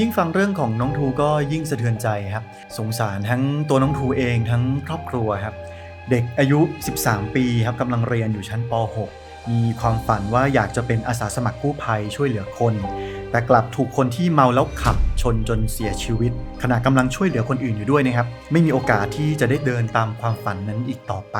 ยิ่งฟังเรื่องของน้องทูก็ยิ่งสะเทือนใจครับ สงสารทั้งตัวน้องทูเองทั้งครอบครัวครับ เด็กอายุ 13 ปีครับกำลังเรียนอยู่ชั้นป .6 มีความฝันว่าอยากจะเป็นอาสาสมัครกู้ภัยช่วยเหลือคน แต่กลับถูกคนที่เมาแล้วขับชนจนเสียชีวิต ขณะกำลังช่วยเหลือคนอื่นอยู่ด้วยนะครับ ไม่มีโอกาสที่จะได้เดินตามความฝันนั้นอีกต่อไป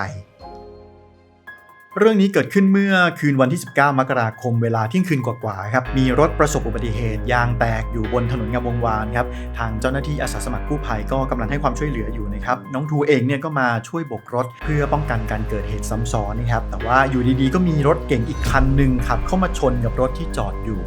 เรื่องนี้เกิดขึ้นเมื่อคืนวันที่ 19 มกราคมเวลาเที่ยงคืนกว่าๆครับ มีรถประสบอุบัติเหตุยางแตกอยู่บนถนนงามวงวานครับ ทางเจ้าหน้าที่อาสาสมัครกู้ภัยก็กำลังให้ความช่วยเหลืออยู่นะครับ น้องทูเองเนี่ยก็มาช่วยโบกรถเพื่อป้องกันการเกิดเหตุซ้ำซ้อนนะครับ แต่ว่าอยู่ดีๆ ก็มีรถเก่งอีกคันหนึ่งขับเข้ามาชนกับรถที่จอดอยู่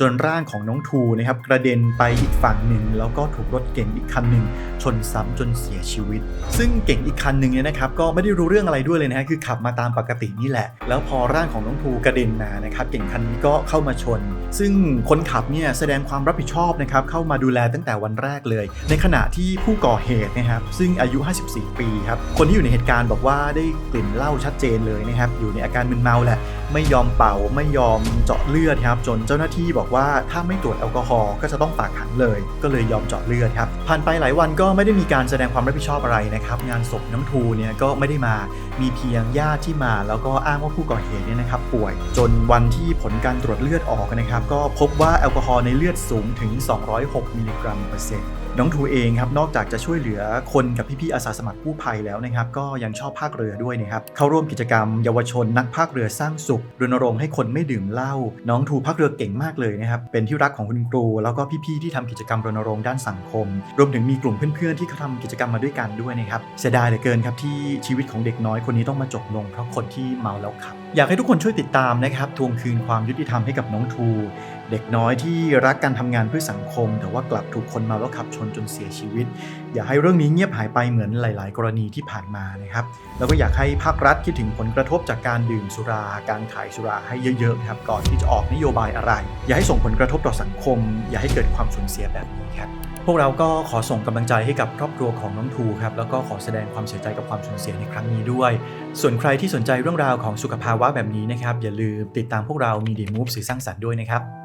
จนร่างของน้องทูนะครับกระเด็นไปอีกฝั่งหนึ่งแล้วก็ถูกรถเก่งอีกคันหนึ่งชนซ้ำจนเสียชีวิต ซึ่งเก่งอีกคันหนึ่งเนี่ยนะครับก็ไม่ได้รู้เรื่องอะไรด้วยเลยนะฮะคือขับมาตามปกตินี่แหละ แล้วพอร่างของน้องทูกระเด็นมานะครับเก่งคันนี้ก็เข้ามาชน ซึ่งคนขับเนี่ยแสดงความรับผิดชอบนะครับเข้ามาดูแลตั้งแต่วันแรกเลย ในขณะที่ผู้ก่อเหตุนะครับซึ่งอายุ 54 ปีครับคนที่อยู่ในเหตุการณ์บอกว่าได้กลิ่นเหล้าชัดเจนเลยนะครับอยู่ในอาการมึนเมาแหละ ไม่ยอมเป่าไม่ยอมเจาะเลือดครับจนเจ้าหน้าที่บอกว่าถ้าไม่ตรวจแอลกอฮอล์ก็จะต้องฝากขังเลย ก็เลยยอมเจาะเลือดครับผ่านไปหลายวันก็ไม่ได้มีการแสดงความรับผิดชอบอะไรนะครับงานศพน้ำทูเนี่ยก็ไม่ได้มามีเพียงญาติที่มาแล้วก็อ้างว่าผู้ก่อเหตุเนี่ยนะครับป่วย จนวันที่ผลการตรวจเลือดออกนะครับก็พบว่าแอลกอฮอล์ในเลือดสูงถึง 206 มิลลิกรัมเปอร์เซ็นต์น้องทูเองครับนอกจากจะช่วยเหลือคนกับพี่ๆอาสาสมัครกู้ภัยแล้วนะครับก็ยังชอบภาคเรือด้วยนะครับเข้าร่วมกิจกรรมเยาวชนนักภาคเรือสร้างสุขรณรงค์ให้คนไม่ดื่มเหล้าน้องทูภาคเรือเก่งมากเลยนะครับเป็นที่รักของคุณครู แล้วก็พี่ๆที่ทำกิจกรรมรณรงค์ด้านสังคม รวมถึงมีกลุ่มเพื่อนๆที่เขาทำกิจกรรมมาด้วยกันด้วยนะครับเสียดายเหลือเกินครับที่ชีวิตของเด็กน้อยคนนี้ต้องมาจบลงเพราะคนที่เมาแล้วขับ อยากให้ทุกคนช่วยติดตามนะครับ ทวงคืนความยุติธรรมให้กับน้องทู เด็กน้อยที่รักการทำงานเพื่อสังคม แต่ว่ากลับถูกคนเมาแล้วขับชนจนเสียชีวิต อย่าให้เรื่องนี้เงียบหายไปเหมือนหลาย ๆ กรณีที่ผ่านมานะครับ แล้วก็อยากให้ภาครัฐคิดถึงผลกระทบจากการดื่มสุรา การขายสุราให้เยอะๆครับ ก่อนที่จะออกนโยบายอะไร อย่าให้ส่งผลกระทบต่อสังคม อย่าให้เกิดความสูญเสียแบบนี้ครับ พวกเราก็ขอส่งกำลังใจให้กับครอบครัวของน้องทูครับแล้วก็ขอแสดงความเสียใจกับความสูญเสียในครั้งนี้ด้วย ส่วนใครที่สนใจเรื่องราวของสุขภาวะแบบนี้นะครับอย่าลืมติดตามพวกเรามีดีมูฟสื่อสร้างสรรค์ด้วยนะครับ